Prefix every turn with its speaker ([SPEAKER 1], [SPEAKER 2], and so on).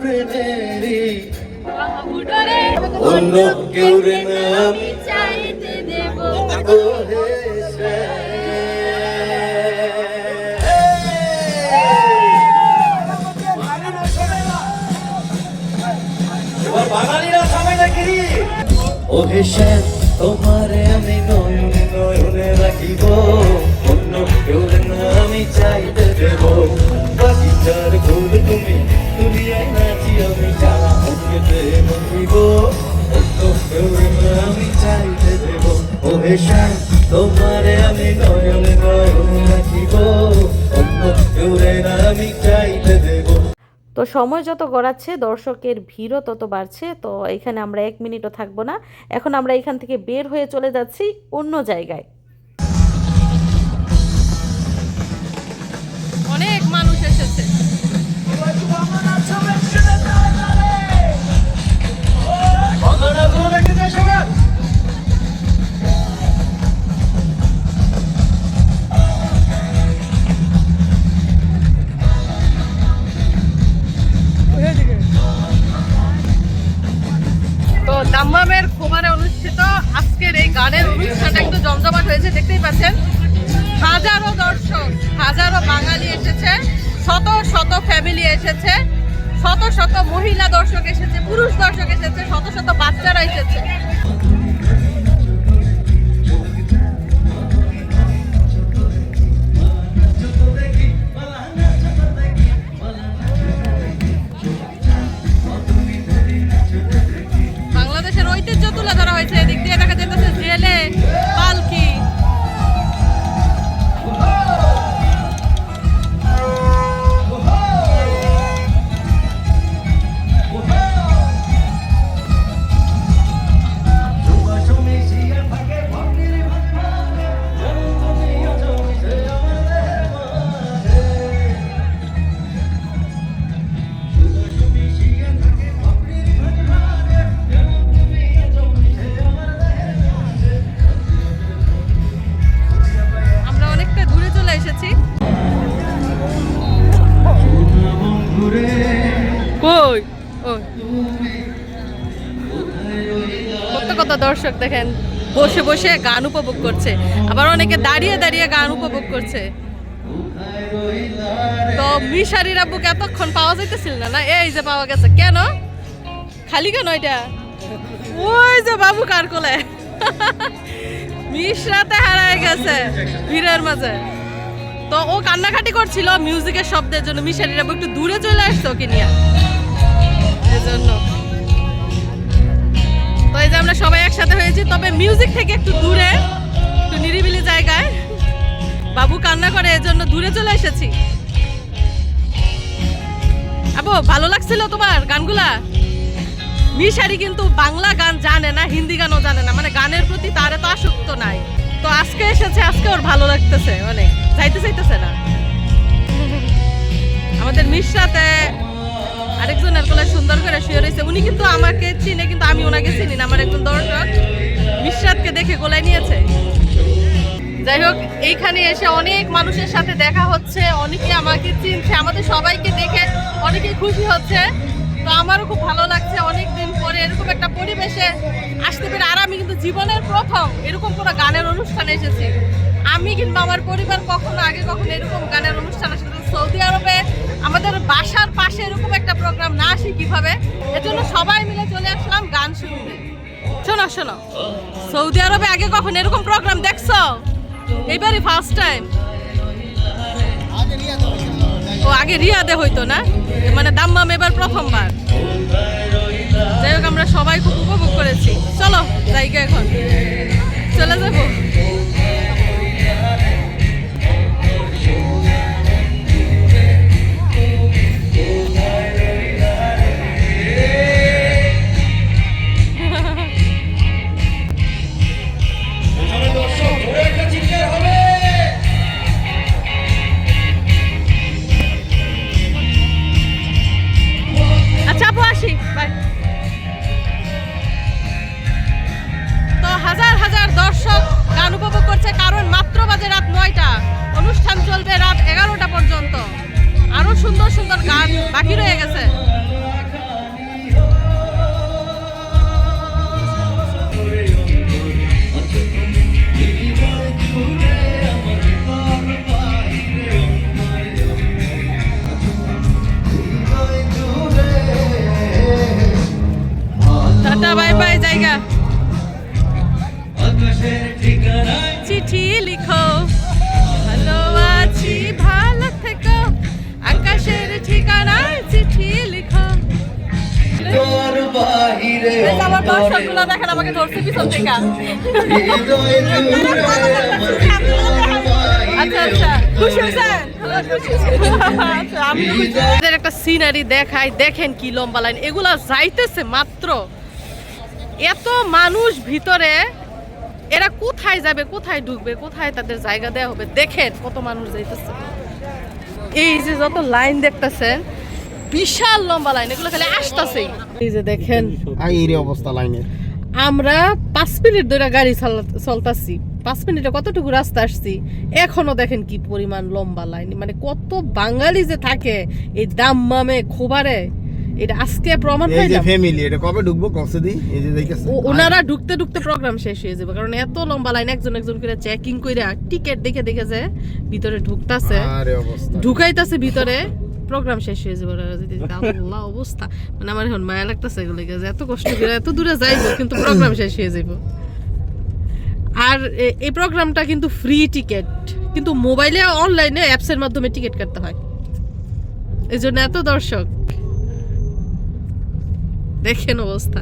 [SPEAKER 1] প্রেমেরই।
[SPEAKER 2] বাহুডোরে
[SPEAKER 1] অন্য কেউ রে না আমি
[SPEAKER 2] চাইতে দেব।
[SPEAKER 1] ওহে ওহে শ্যাম তোমারে তোমারে আমি নয়নে রাখিব।
[SPEAKER 3] তো সময় যত গড়াচ্ছে, দর্শকের ভিড়ও তত বাড়ছে। তো এখানে আমরা এক মিনিটও থাকব না। এখন আমরা এখান থেকে বের হয়ে চলে যাচ্ছি অন্য জায়গায়।
[SPEAKER 2] দাম্মামের খোমারে অনুষ্ঠিত আজকের এই গানের অনুষ্ঠানটা একটু জমজমাট হয়েছে, দেখতেই পাচ্ছেন। হাজারো দর্শক, হাজারো বাঙালি এসেছে, শত শত ফ্যামিলি এসেছে, শত শত মহিলা দর্শক এসেছে, পুরুষ দর্শক এসেছে, শত শত বাচ্চারা এসেছে। কত কত দর্শক দেখেন, বসে বসে গান উপভোগ করছে। আবার অনেকে দাঁড়িয়ে দাঁড়িয়ে গান উপভোগ করছে। তো মিশারির আব্বুকে এতক্ষণ পাওয়া যাইতেছিল না না? এই যে পাওয়া গেছে। কেন? খালি কেন এটা? ওই যে বাবু কার কোলে? মিশরাতে হারায় গেছে ভিড়ের মাঝে। তো ও কান্নাকাটি করছিল মিউজিকের শব্দের জন্য। মিশারির আব্বু একটু দূরে চলে আসছে ওকে নিয়ে। এজন্য। তো এই যে আমরা সবাই একসাথে হয়েছি, তবে মিউজিক থেকে একটু দূরে, একটু নিরিবিলি জায়গায়। বাবু কান্না করে, এজন্য দূরে চলে এসেছি। আবু, ভালো লাগছিল তোমার গানগুলা? মিশারি কিন্তু বাংলা গান জানে না, হিন্দি গানও জানে না। মানে গানের প্রতি তার এত আসক্ত নাই। তো আজকে এসেছে, আজকে ওর ভালো লাগতেছে মানে যাইতে চাইতেছে না। আমাদের মিশরাতে আরেকজনের কোলে সুন্দর করে শুয়ে রয়েছে, উনি কিন্তু আমাকে চিনে, কিন্তু আমি ওনাকে চিনি না, আমার একজন দর্শক। মিশরাতকে দেখে গোলায় নিয়েছে। যাই হোক, এইখানে এসে অনেক মানুষের সাথে দেখা হচ্ছে, অনেকে আমাকে চিনছে, আমাদের সবাইকে দেখে অনেকে খুশি হচ্ছে। তো আমারও খুব ভালো লাগছে অনেক দিন পরে এরকম একটা পরিবেশে আসতে পেরে, আর আমি কিন্তু জীবনের প্রথম এরকম কোনো গানের অনুষ্ঠানে এসেছি। আমি কিংবা আমার পরিবার কখনো আগে কখনো এরকম গানের অনুষ্ঠান আসলে সৌদি আরবে আমাদের বাসার পাশে এরকম একটা প্রোগ্রাম না আসি কীভাবে? এজন্য সবাই মিলে চলে আসলাম, গান শুনতে শোনো শোনো। সৌদি আরবে আগে কখন এরকম প্রোগ্রাম দেখছ? এইবারই ফার্স্ট টাইম ও, আগে রিয়াদে হইতো না? মানে দাম্মাম এবার প্রথমবার। যাই হোক, আমরা সবাই খুব উপভোগ করেছি। চলো জায়গা এখন। চলে যাব? চিঠি লিখো। ভালো থেকো। আকাশের চিঠি লিখো। আমার দেখেন আমাকে আচ্ছা, আচ্ছা। আচ্ছা, একটা সিনারি দেখায় দেখেন কি লম্বা লাইন এগুলা যাইতেছে মাত্র এত মানুষ ভিতরে এরা কোথায় যাবে কোথায় ঢুকবে কোথায় তাদের জায়গা দেওয়া হবে? দেখেন কত মানুষ যাইতেছে। এই যে যত লাইন দেখতেছেন বিশাল লম্বা লাইন এগুলো খালি আসতেছেই। এই যে দেখেন
[SPEAKER 4] এই অবস্থা লাইনের।
[SPEAKER 2] আমরা পাঁচ মিনিট ধরে গাড়ি চালা- চলতাছি। পাঁচ মিনিটে কতটুকু রাস্তা আসছি? এখনও দেখেন কি পরিমাণ লম্বা লাইন। মানে কত বাঙালি যে থাকে এই দাম মামে খোবারে। এটা আজকে প্রমাণ
[SPEAKER 4] এই যে ফ্যামিলি এটা কবে ঢুকবো? কসে দি এই যে দেখেছে
[SPEAKER 2] ওনারা ঢুকতে ঢুকতে প্রোগ্রাম শেষ হয়ে যাবে কারণ এত লম্বা লাইন একজন একজন করে চেকিং কইরা টিকিট দেখে দেখে যে ভিতরে ঢুকতাছে।
[SPEAKER 4] আরে অবস্থা।
[SPEAKER 2] ঢুকাইতাছে ভিতরে প্রোগ্রাম শেষ হয়ে যাবে আল্লাহ অবস্থা। মানে আমার এখন মায়া লাগতেছে এগুলো এত কষ্ট করে এত দূরে যাইবো কিন্তু প্রোগ্রাম শেষ হয়ে যাইব। আর এই প্রোগ্রামটা কিন্তু ফ্রি টিকিট কিন্তু মোবাইলে অনলাইনে অ্যাপসের মাধ্যমে টিকিট কাটতে হয়। এই জন্য এত দর্শক। দেখেন অবস্থা